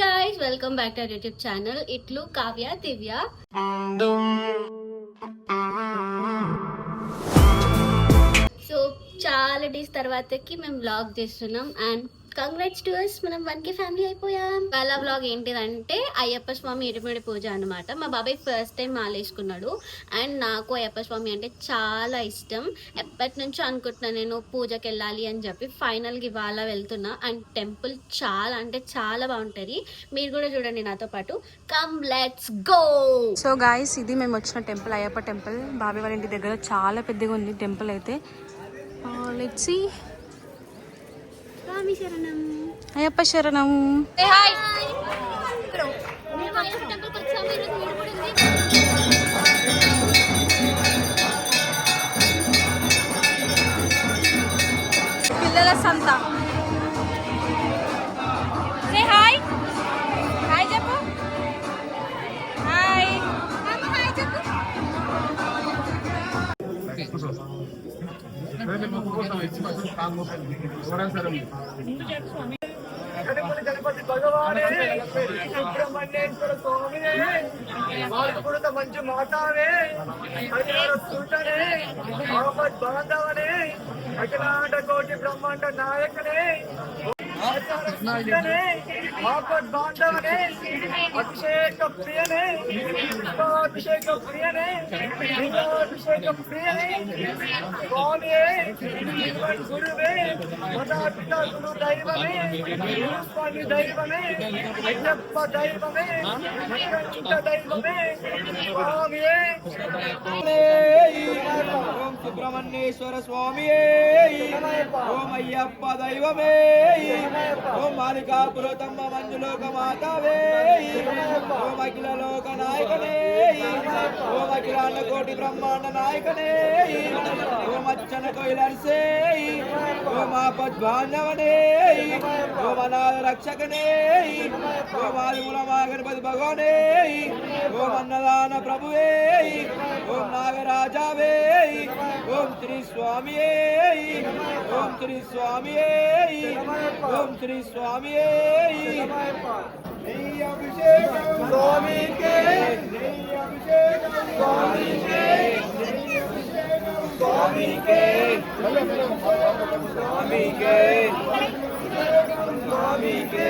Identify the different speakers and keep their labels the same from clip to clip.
Speaker 1: Guys welcome back to YouTube channel ఇట్లు Kavya Divya so చాలా days తర్వాతకి మేము బ్లాగ్ చేస్తున్నాం అండ్ కంగ్రాట్స్ టు అస్ మనం వన్ కే ఫ్యామిలీ అయిపోయాం. వాళ్ళ వ్లాగ్ ఏంటిదంటే అయ్యప్ప స్వామి ఇరుమిడి పూజ అనమాట మా బాబాయ్ ఫస్ట్ టైం మాలేసుకున్నాడు. అండ్ నాకు అయ్యప్ప స్వామి అంటే చాలా ఇష్టం. ఎప్పటి నుంచో అనుకుంటున్నా నేను పూజకి వెళ్ళాలి అని చెప్పి ఫైనల్గా ఇవాళ వెళ్తున్నా. అండ్ టెంపుల్ చాలా అంటే చాలా బాగుంటుంది. మీరు కూడా చూడండి నాతో పాటు. Come let's go
Speaker 2: so guys ఇది మేము వచ్చిన టెంపుల్ అయ్యప్ప టెంపుల్ బాబాయ్ వాళ్ళ ఇంటి దగ్గర చాలా పెద్దగా ఉంది టెంపుల్ అయితే. లెట్సి
Speaker 1: స్వామి శరణం
Speaker 2: అయ్యప్ప శరణం
Speaker 1: మేము అయ్యప్ప
Speaker 3: గణపతి గణపతి భగవానే సుబ్రహ్మణ్యేశ్వర స్వామినే మాల్పుడుత మంచు మాతావే హరిహర సూటనే మహమ్మద్ బాంధవనే అఖిలాండ కోటి బ్రహ్మాండ నాయకనే अभिषेक प्रिय अभिषेक प्रिय अभिषेक प्रिय कौन गुरु माता पिता गुरु दैव गुरु स्वामी दैव दैव दैव कौन ओम
Speaker 4: सुब्रमण्येश्वर स्वामी ओम अय्यप्पा दैव ओम मालिका पुरोतम మంజులోక మాతావే ఓం అఖిల లోక నాయకనే ఓం అఖిలాండ కోటి బ్రహ్మాండ నాయకనే ఓం అచ్చన కైలాసే ఓం ఆపద్బాంధవనే ఓం అనాథ రక్షకనే ఓం ఆదిమూల మా గణపతి భగవానే. ಅನ್ನದಾನ ಪ್ರಭುವೇ ಓಂ ನಾಗರಾಜಾವೇ ಓಂ ಶ್ರೀ ಸ್ವಾಮಿಯೇ ಓಂ ಶ್ರೀ ಸ್ವಾಮಿಯೇ ಓಂ ಶ್ರೀ ಸ್ವಾಮಿಯೇ ಅಭಿಷೇಕ ಸ್ವಾಮಿಗೆ ಅಭಿಷೇಕ ಸ್ವಾಮಿಗೆ ಸ್ವಾಮಿಗೆ
Speaker 1: ಸ್ವಾಮಿಗೆ ಸ್ವಾಮಿಗೆ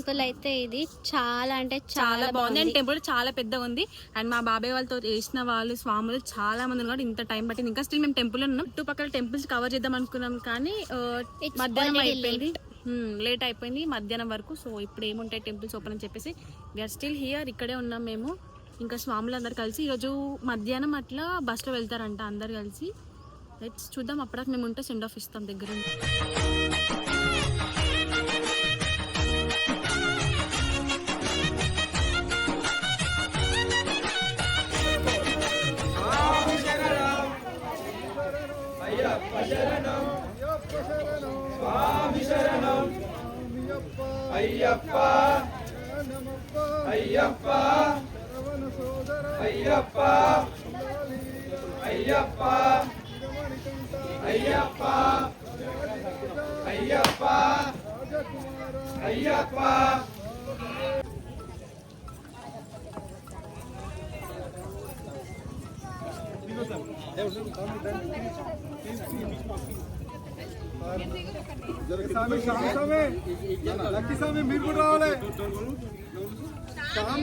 Speaker 1: టెంపుల్ అయితే ఇది చాలా అంటే
Speaker 2: చాలా బాగుంది. అండ్ టెంపుల్ చాలా పెద్దగా ఉంది. అండ్ మా బాబాయ్ వాళ్ళతో చేసిన వాళ్ళు స్వాములు చాలా మంది ఉన్నారు. ఇంత టైం పట్టింది. ఇంకా స్టిల్ మేము టెంపుల్ ఉన్నాం. చుట్టుపక్కల టెంపుల్స్ కవర్ చేద్దాం అనుకున్నాం కానీ మధ్యాహ్నం అయిపోయింది. లేట్ అయిపోయింది మధ్యాహ్నం వరకు. సో ఇప్పుడు ఏముంటాయి టెంపుల్స్ ఓపెన్ అని చెప్పేసి వీఆర్ స్టిల్ హియర్ ఇక్కడే ఉన్నాం మేము. ఇంకా స్వాములు అందరు కలిసి ఈరోజు మధ్యాహ్నం అట్లా బస్లో వెళ్తారంట అందరు కలిసి. లెట్స్ చూద్దాం. అప్పటికి మేము ఉంటే సెండ్ ఆఫ్ ఇస్తాం దగ్గర ఉండి.
Speaker 4: అయ్యప్ప అయ్యప్ప అయ్యప్ప అయ్యప్ప అయ్యప్ప అయ్యప్ప అయ్యప్ప
Speaker 3: స్వామి స్వామి స్వామి లక్కీ స్వామి మీరు కూడా రావాలి.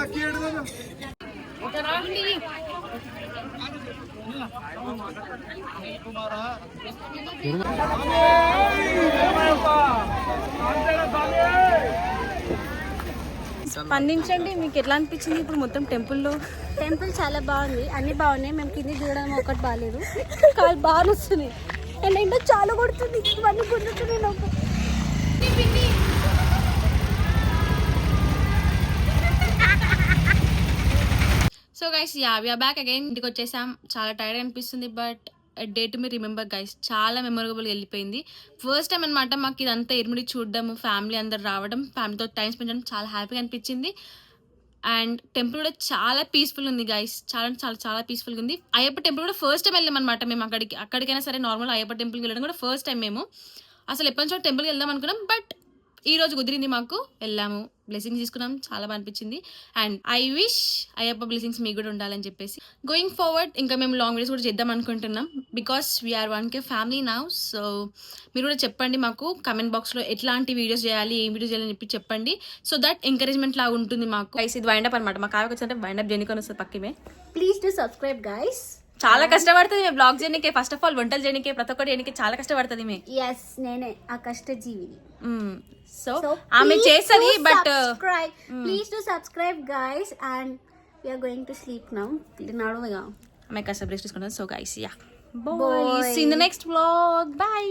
Speaker 5: లక్కీ
Speaker 2: స్పందించండి మీకు ఎట్లా అనిపించింది ఇప్పుడు మొత్తం టెంపుల్లో?
Speaker 6: టెంపుల్ చాలా బాగుంది అన్ని బాగున్నాయి. మేము కింది చూడడం ఒకటి బాగాలేదు కానీ బాగా వస్తున్నాయి. అండ్ ఏంటో చాలా కొడుతుంది. ఇవన్నీ గుర్తున్నాయి నాకు
Speaker 2: so guys yeah we're back again ఇంటికి వచ్చేసాం. చాలా టైర్డ్ అనిపిస్తుంది but day to me remember guys చాలా మెమొరబుల్ వెళ్ళిపోయింది. ఫస్ట్ టైం అనమాట మాకు ఇదంతా ఇరుముడి చూడడం ఫ్యామిలీ అందరు రావడం ఫ్యామిలీతో టైం స్పెండ్ చేయడం చాలా హ్యాపీగా అనిపించింది. అండ్ టెంపుల్ కూడా చాలా పీస్ఫుల్ ఉంది గైస్ చాలా అంటే చాలా చాలా పీస్ఫుల్గా ఉంది. అయ్యప్ప టెంపుల్ కూడా ఫస్ట్ టైం వెళ్ళామన్నమాట మేము అక్కడికి. అక్కడికైనా సరే నార్మల్ అయ్యప్ప టెంపుల్కి వెళ్ళడం కూడా ఫస్ట్ టైం మేము. అసలు ఎప్పటి నుంచో టెంపుల్కి వెళ్దాం అనుకున్నాం బట్ ఈ రోజు కుదిరింది మాకు. వెళ్ళాము. బ్లెస్సింగ్స్ తీసుకున్నాం. చాలా బాగా అనిపించింది. And I wish Ayyappa blessings మీకు కూడా ఉండాలని చెప్పేసి. గోయింగ్ ఫార్వర్డ్ ఇంకా మేము లాంగ్ వీడియోస్ కూడా చేద్దాం అనుకుంటున్నాం. Because we're one K family now so మీరు కూడా చెప్పండి మాకు. కమెంట్ బాక్స్లో ఎట్లాంటి వీడియోస్ చేయాలి ఏం వీడియోస్ చేయాలని చెప్పి చెప్పండి. సో దట్ ఎంకరేజ్మెంట్ లాగా ఉంటుంది మాకు. గైస్ ఇది వైండప్ అనమాట మా కావ్యకి వచ్చిందంటే వైండప్ జెనికొని వస్తుంది పక్కమే.
Speaker 6: ప్లీజ్ డూ సబ్స్క్రైబ్ గైస్
Speaker 2: చాలా కష్టపడుతుంది మేము బ్లాగ్ చేయడానికి ఫస్ట్ ఆఫ్ ఆల్ వంటలు చేయడానికి ప్రతి ఒక్కటి చేయడానికి చాలా కష్టపడుతుంది మే.
Speaker 6: ఎస్ నేనే ఆ కష్టజీవిని.
Speaker 2: సో
Speaker 6: సో
Speaker 2: ఆమె చేస్తుంది but
Speaker 6: please to subscribe guys and we're going to sleep now నడువుగా
Speaker 2: ఆమె కష్టం రెస్ట్ తీసుకుంటాం so guys yeah. Bye see in the next vlog bye.